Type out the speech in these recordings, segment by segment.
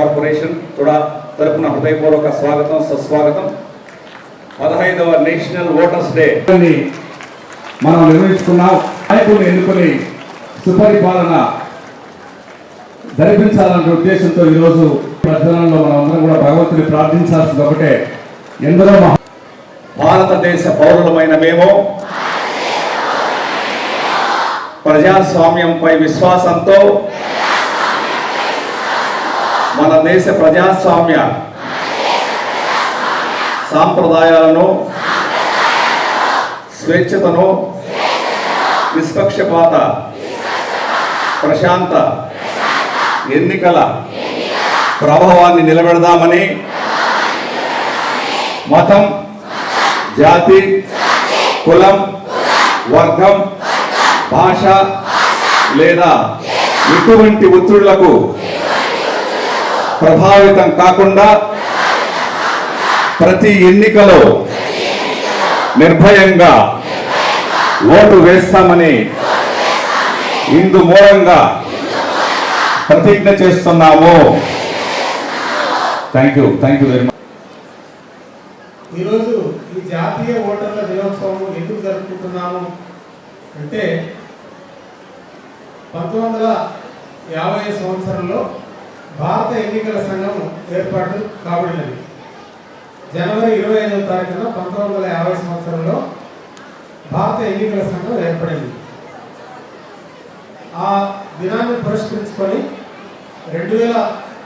Corporation కూడా తరపున హృదయపూర్వక స్వాగతం సుస్వాగతం. పదహైదవ నేషనల్ ఓటర్స్ డే. ని మనం నిర్వహించుకున్నాం నాయకులను ఎన్నుకొని సుపరిపాలన జరిపించాలనే ఉద్దేశంతో ఈరోజు ప్రజలలో మనం అందరం కూడా భగవంతుని ప్రార్థించాల్సింది ఒకటే. ఎందరో మహా భారతదేశ పౌరులమైన మేము ప్రజాస్వామ్యంపై విశ్వాసంతో మన దేశ ప్రజాస్వామ్య సాంప్రదాయాలను స్వేచ్ఛతను నిష్పక్షపాత ప్రశాంత ఎన్నికల ప్రభావాన్ని నిలబెడదామని మతం జాతి కులం వర్గం భాష లేదా ఎటువంటి ఒత్తిళ్ళకు ప్రభావితం కాకుండా ప్రతి ఎన్నికలో నిర్భయంగా ఓటు వేస్తామని ఇందు మూలంగా ప్రతిజ్ఞ చేస్తున్నాము. Thank you thank you very much ఈరోజు ఈ జాతీయ ఓటర్ల దినోత్సవం ఎందుకు జరుపుకుంటున్నాము అంటే పంతొమ్మిది వందల యాభై సంవత్సరంలో భారత ఎన్నికల సంఘం ఏర్పాటు కాబడినది. జనవరి ఇరవై ఐదవ తారీఖున పంతొమ్మిది వందల యాభై సంవత్సరంలో భారత ఎన్నికల సంఘం ఏర్పడింది. ఆ దినాన్ని పురస్కరించుకొని రెండు వేల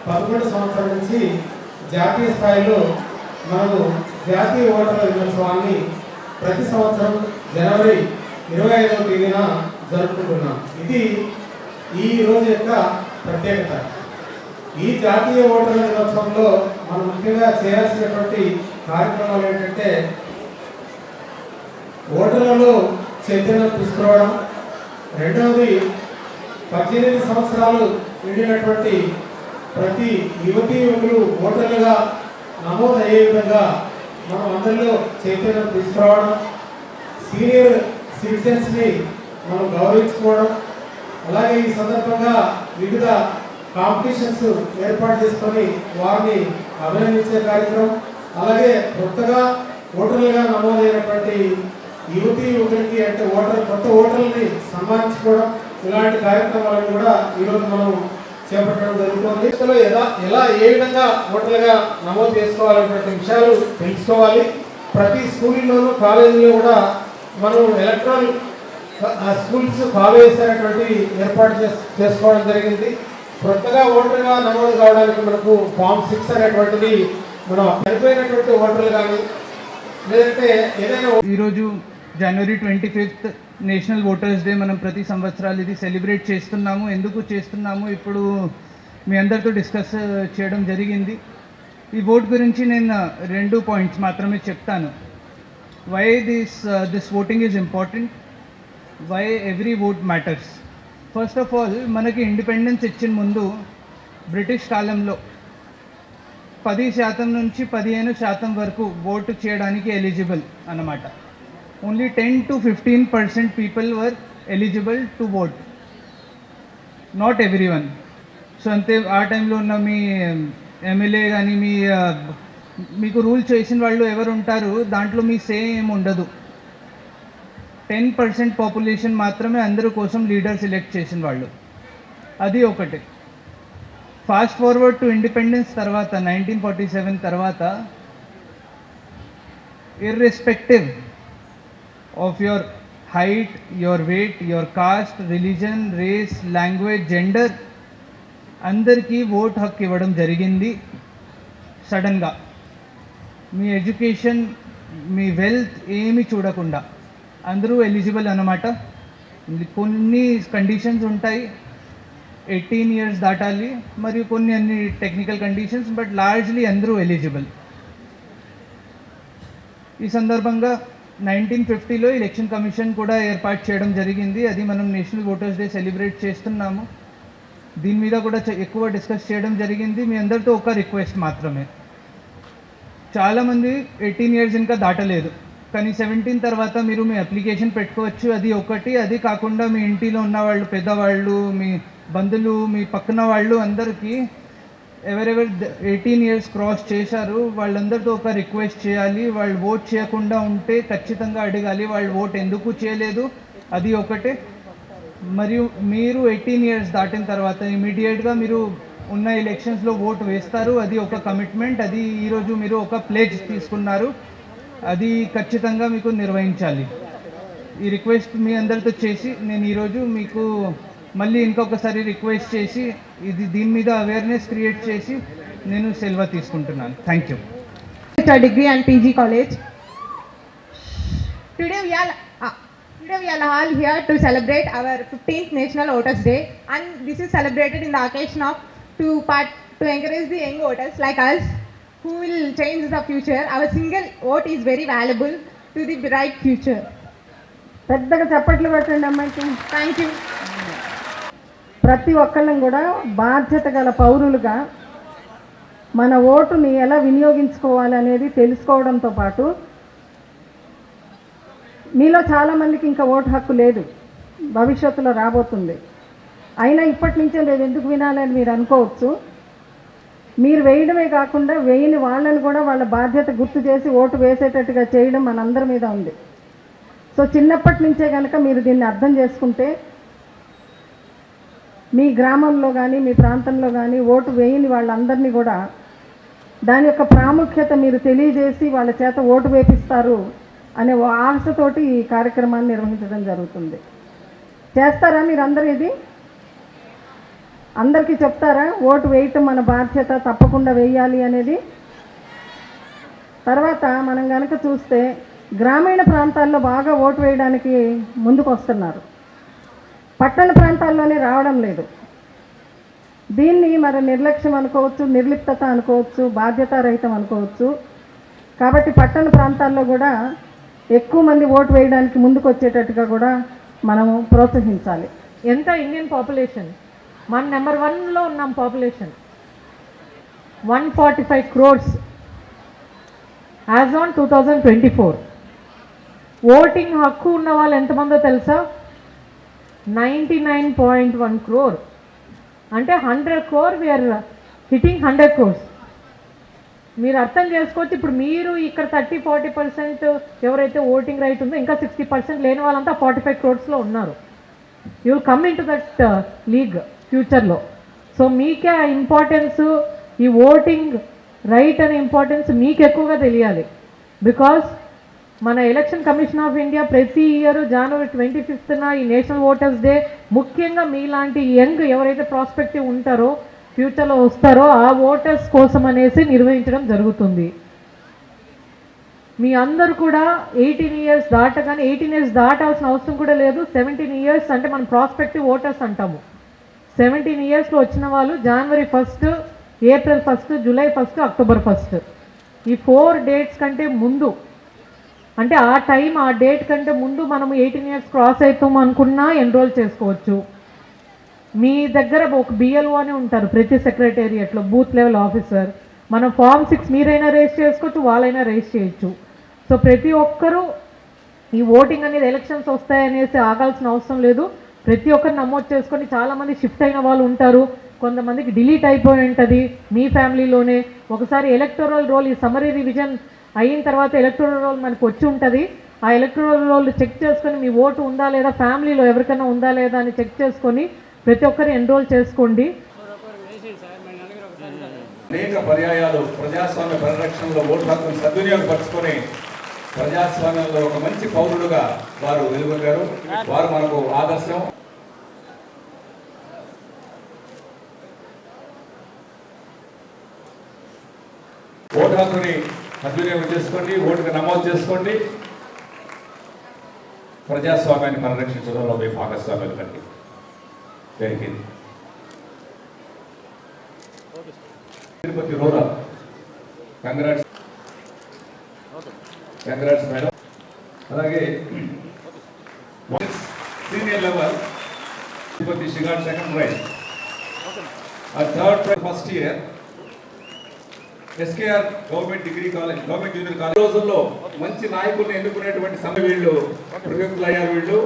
పదకొండు సంవత్సరం నుంచి జాతీయ స్థాయిలో మనము జాతీయ ఓటర్ల దినోత్సవాన్ని ప్రతి సంవత్సరం జనవరి ఇరవై ఐదవ తేదీన జరుపుకుంటున్నాం. ఇది ఈ రోజు యొక్క ప్రత్యేకత. ఈ జాతీయ ఓటర్ల దినోత్సవంలో మనం ముఖ్యంగా చేయాల్సినటువంటి కార్యక్రమాలు ఏంటంటే ఓటర్లలో చైతన్యం తీసుకురావడం రెండవది పద్దెనిమిది సంవత్సరాలు నిండినటువంటి ప్రతి యువతీ యువకులు ఓటర్లుగా నమోదు అయ్యే విధంగా మనం అందరిలో చైతన్యం తీసుకురావడం సీనియర్ సిటిజన్స్ని మనం గౌరవించుకోవడం అలాగే ఈ సందర్భంగా వివిధ కాంపిటీషన్స్ ఏర్పాటు చేసుకొని వారిని అభినందించే కార్యక్రమం. అలాగే కొత్తగా ఓటర్లుగా నమోదైనటువంటి యువతి యువకులకి అంటే ఓటర్ కొత్త ఓటర్లని సన్మానించుకోవడం ఇలాంటి కార్యక్రమాలను కూడా ఈరోజు మనం చేపట్టడం జరుగుతుంది. ఇందులో ఎలా ఎలా ఏ విధంగా ఓటర్లుగా నమోదు చేసుకోవాలనేటువంటి విషయాలు తెలుసుకోవాలి. ప్రతి స్కూల్లోనూ కాలేజీలో కూడా మనం ఎలక్ట్రానిక్ ఆ స్కూల్స్ కాలేజెస్ అనేటువంటి ఏర్పాటు చేసుకోవడం జరిగింది. కొత్తగా ఓటర్గా నమోదు కావడానికి మనకు ఫామ్ సిక్స్ అనేటువంటిది మనం చనిపోయినటువంటి ఓటర్లు కానీ లేదంటే ఏదైనా ఈరోజు January twenty fifth national voters day మనం ప్రతి సంవత్సరాలు ఇది సెలబ్రేట్ చేస్తున్నాము. ఎందుకు చేస్తున్నాము? ఇప్పుడు మీ అందరితో డిస్కస్ చేయడం జరిగింది. ఈ ఓట్ గురించి నేను రెండు పాయింట్స్ మాత్రమే చెప్తాను. Why this this voting is important why every vote matters first of all మనకి ఇండిపెండెన్స్ ఇచ్చిన ముందు బ్రిటిష్ కాలంలో పది శాతం నుంచి పదిహేను శాతం వరకు ఓటు చేయడానికి ఎలిజిబుల్ అన్నమాట. Only ten to fifteen percent people were eligible to vote not every one so అంతే ఆ టైంలో ఉన్న మీ ఎమ్మెల్యే కానీ మీ మీకు రూల్ చేసిన వాళ్ళు ఎవరు ఉంటారు దాంట్లో మీ సే ఏమి ఉండదు. టెన్ పర్సెంట్ పాపులేషన్ మాత్రమే అందరి కోసం లీడర్ సెలెక్ట్ చేసిన వాళ్ళు. అది ఒకటి. ఫాస్ట్ ఫార్వర్డ్ టు ఇండిపెండెన్స్ తర్వాత నైన్టీన్ ఫార్టీ సెవెన్ తర్వాత irrespective of your height your weight your caste religion race language gender అందరికీ ఓట్ హక్కు ఇవ్వడం జరిగింది సడన్గా మీ ఎడ్యుకేషన్ మీ వెల్త్ ఏమి చూడకుండా. అందరూ ఎలిజిబుల్ అన్నమాట. కొన్ని కండిషన్స్ ఉంటాయి. ఎయిటీన్ ఇయర్స్ దాటాలి. మరియు కొన్ని అన్ని టెక్నికల్ కండిషన్స్ బట్ లార్జ్లీ అందరూ ఎలిజిబుల్ ఈ సందర్భంగా నైన్టీన్ ఫిఫ్టీలో ఎలక్షన్ కమిషన్ కూడా ఏర్పాటు చేయడం జరిగింది. అది మనం నేషనల్ ఓటర్స్ డే సెలబ్రేట్ చేస్తున్నాము. దీని మీద కూడా ఎక్కువ డిస్కస్ చేయడం జరిగింది. మీ అందరితో ఒక రిక్వెస్ట్ మాత్రమే. చాలామంది ఎయిటీన్ ఇయర్స్ ఇంకా దాటలేదు. కానీ సెవెంటీన్ తర్వాత మీరు మీ అప్లికేషన్ పెట్టుకోవచ్చు. అది ఒకటి. అది కాకుండా మీ ఇంటిలో ఉన్న వాళ్ళు పెద్దవాళ్ళు మీ బంధువులు మీ పక్కన వాళ్ళు అందరికీ ఎవరెవరు ఎయిటీన్ ఇయర్స్ క్రాస్ చేశారు వాళ్ళందరితో ఒక రిక్వెస్ట్ చేయాలి. వాళ్ళు ఓట్ చేయకుండా ఉంటే ఖచ్చితంగా అడగాలి. వాళ్ళు ఓట్ ఎందుకు చేయలేదు? అది ఒకటే. మరియు మీరు ఎయిటీన్ ఇయర్స్ దాటిన తర్వాత ఇమీడియట్గా మీరు ఉన్న ఎలక్షన్స్లో ఓట్ వేస్తారు. అది ఒక కమిట్మెంట్ అది ఈరోజు మీరు ఒక ప్లేజ్ తీసుకున్నారు. అది ఖచ్చితంగా మీకు నిర్వహించాలి ఈ రిక్వెస్ట్ మీ అందరితో చేసి నేను ఈరోజు మీకు మళ్ళీ ఇంకొకసారి రిక్వెస్ట్ చేసి ఇది దీని మీద అవేర్నెస్ క్రియేట్ చేసి నేను సెలవు తీసుకుంటున్నాను thank you degree and PG college today we're today we're all here to celebrate our fifteenth national voters day and this is celebrated in the occasion of to part to encourage the young voters like us who will change the future. Our single vote is very valuable to the bright future. పెద్దగా చప్పట్లు పెట్టండి అమ్మాయికి Thank you. ప్రతి ఒక్కళ్ళం కూడా బాధ్యత గల పౌరులుగా మన ఓటుని ఎలా వినియోగించుకోవాలి అనేది తెలుసుకోవడంతో పాటు మీలో చాలామందికి ఇంకా ఓటు హక్కు లేదు భవిష్యత్తులో రాబోతుంది అయినా ఇప్పటి నుంచే లేదు ఎందుకు వినాలి అని మీరు అనుకోవచ్చు మీరు వేయడమే కాకుండా వేయని వాళ్ళని కూడా వాళ్ళ బాధ్యత గుర్తు చేసి ఓటు వేసేటట్టుగా చేయడం మనందరి మీద ఉంది. సో చిన్నప్పటి నుంచే కనుక మీరు దీన్ని అర్థం చేసుకుంటే మీ గ్రామంలో కానీ మీ ప్రాంతంలో కానీ ఓటు వేయని వాళ్ళందరినీ కూడా దాని యొక్క ప్రాముఖ్యత మీరు తెలియజేసి వాళ్ళ చేత ఓటు వేపిస్తారు అనే ఓ ఆశతోటి ఈ కార్యక్రమాన్ని నిర్వహించడం జరుగుతుంది. చేస్తారా మీరందరూ ఇది? అందరికీ చెప్తారా? ఓటు వేయటం మన బాధ్యత తప్పకుండా వేయాలి అనేది. తర్వాత మనం కనుక చూస్తే గ్రామీణ ప్రాంతాల్లో బాగా ఓటు వేయడానికి ముందుకు వస్తున్నారు పట్టణ ప్రాంతాల్లోనే రావడం లేదు. దీన్ని మరి నిర్లక్ష్యం అనుకోవచ్చు నిర్లిప్తత అనుకోవచ్చు బాధ్యతారహితం అనుకోవచ్చు. కాబట్టి పట్టణ ప్రాంతాల్లో కూడా ఎక్కువ మంది ఓటు వేయడానికి ముందుకు వచ్చేటట్టుగా కూడా మనము ప్రోత్సహించాలి. ఎంత ఇండియన్ పాపులేషన్? మన నెంబర్ వన్లో ఉన్నాం population. One forty five crores. As on two thousand twenty four. Voting హక్కు ఉన్న వాళ్ళు ఎంతమందో తెలుసా? Ninety nine point one crore. అంటే hundred crore we're hitting hundred crores మీరు అర్థం చేసుకోవచ్చు ఇప్పుడు మీరు ఇక్కడ థర్టీ ఫార్టీ పర్సెంట్ ఎవరైతే ఓటింగ్ రైట్ ఉందో ఇంకా సిక్స్టీ పర్సెంట్ లేని వాళ్ళంతా ఫార్టీ ఫైవ్ క్రోర్స్లో ఉన్నారు. You will come in to that league ఫ్యూచర్లో సో మీకే ఆ ఇంపార్టెన్స్ ఈ ఓటింగ్ రైట్ అనే ఇంపార్టెన్స్ మీకు ఎక్కువగా తెలియాలి. బికాస్ మన ఎలక్షన్ కమిషన్ ఆఫ్ ఇండియా ప్రతి ఇయర్ జనవరి ట్వంటీ ఫిఫ్త్న ఈ నేషనల్ ఓటర్స్ డే ముఖ్యంగా మీలాంటి యంగ్ ఎవరైతే ప్రాస్పెక్టివ్ ఉంటారో ఫ్యూచర్లో వస్తారో ఆ ఓటర్స్ కోసం అనేసి నిర్వహించడం జరుగుతుంది. మీ అందరూ కూడా ఎయిటీన్ ఇయర్స్ దాటగానే ఎయిటీన్ ఇయర్స్ దాటాల్సిన అవసరం కూడా లేదు. సెవెంటీన్ ఇయర్స్ అంటే మనం ప్రాస్పెక్టివ్ ఓటర్స్ అంటాము. సెవెంటీన్ ఇయర్స్లో వచ్చిన వాళ్ళు January first April first July first October first ఈ ఫోర్ డేట్స్ కంటే ముందు అంటే ఆ టైం ఆ డేట్ కంటే ముందు మనం ఎయిటీన్ ఇయర్స్ క్రాస్ అవుతాం అనుకున్నా ఎన్రోల్ చేసుకోవచ్చు. మీ దగ్గర ఒక బిఎల్ఓ అని ఉంటారు ప్రతి సెక్రటేరియట్లో బూత్ లెవెల్ ఆఫీసర్ మనం ఫామ్ సిక్స్ మీరైనా రేస్ చేసుకోవచ్చు వాళ్ళైనా రేస్ చేయొచ్చు. సో ప్రతి ఒక్కరూ ఈ ఓటింగ్ అనేది ఎలక్షన్స్ వస్తాయనేసి ఆగాల్సిన అవసరం లేదు. ప్రతి ఒక్కరు నమోదు చేసుకొని చాలామంది షిఫ్ట్ అయిన వాళ్ళు ఉంటారు. కొంతమందికి డిలీట్ అయిపోయి ఉంటుంది. మీ ఫ్యామిలీలోనే ఒకసారి ఎలక్టోరల్ రోల్ ఈ సమరీ రివిజన్ అయిన తర్వాత ఎలక్టోరల్ రోల్ మనకు వచ్చి ఉంటుంది. ఆ ఎలక్టోరల్ రోల్ చెక్ చేసుకొని మీ ఓటు ఉందా లేదా ఫ్యామిలీలో ఎవరికైనా ఉందా లేదా అని చెక్ చేసుకొని ప్రతి ఒక్కరు ఎన్రోల్ చేసుకోండి. అనేక పర్యాయాలు ప్రజాస్వామ్య పరిరక్షణలో ఓటు హక్కును సద్వినియోగపరుచుకొని ప్రజాస్వామ్యంలో ఒక మంచి పౌరుడుగా వారు వెలుగొందారు. వారు మనకు ఆదర్శం. ఓటు హక్కుని సద్వినియోగం చేసుకోండి ఓటుకు నమోదు చేసుకోండి. ప్రజాస్వామ్యాన్ని పరిరక్షించడంలో మీ భాగస్వామ్యాలు కండి. జరిగింది Tirupati rural. Congrats congrats madam. అలాగే సీనియర్ లెవెల్ తిరుపతి షిగాడ్ సెకండ్ ప్రైజ్. ఆ third prize first year. SKR government degree college government junior college. రోజుల్లో మంచి నాయకుల్ని ఎన్నుకునేటువంటి సమయం వీళ్ళు ప్రయుక్తులు అయ్యారు వీళ్ళు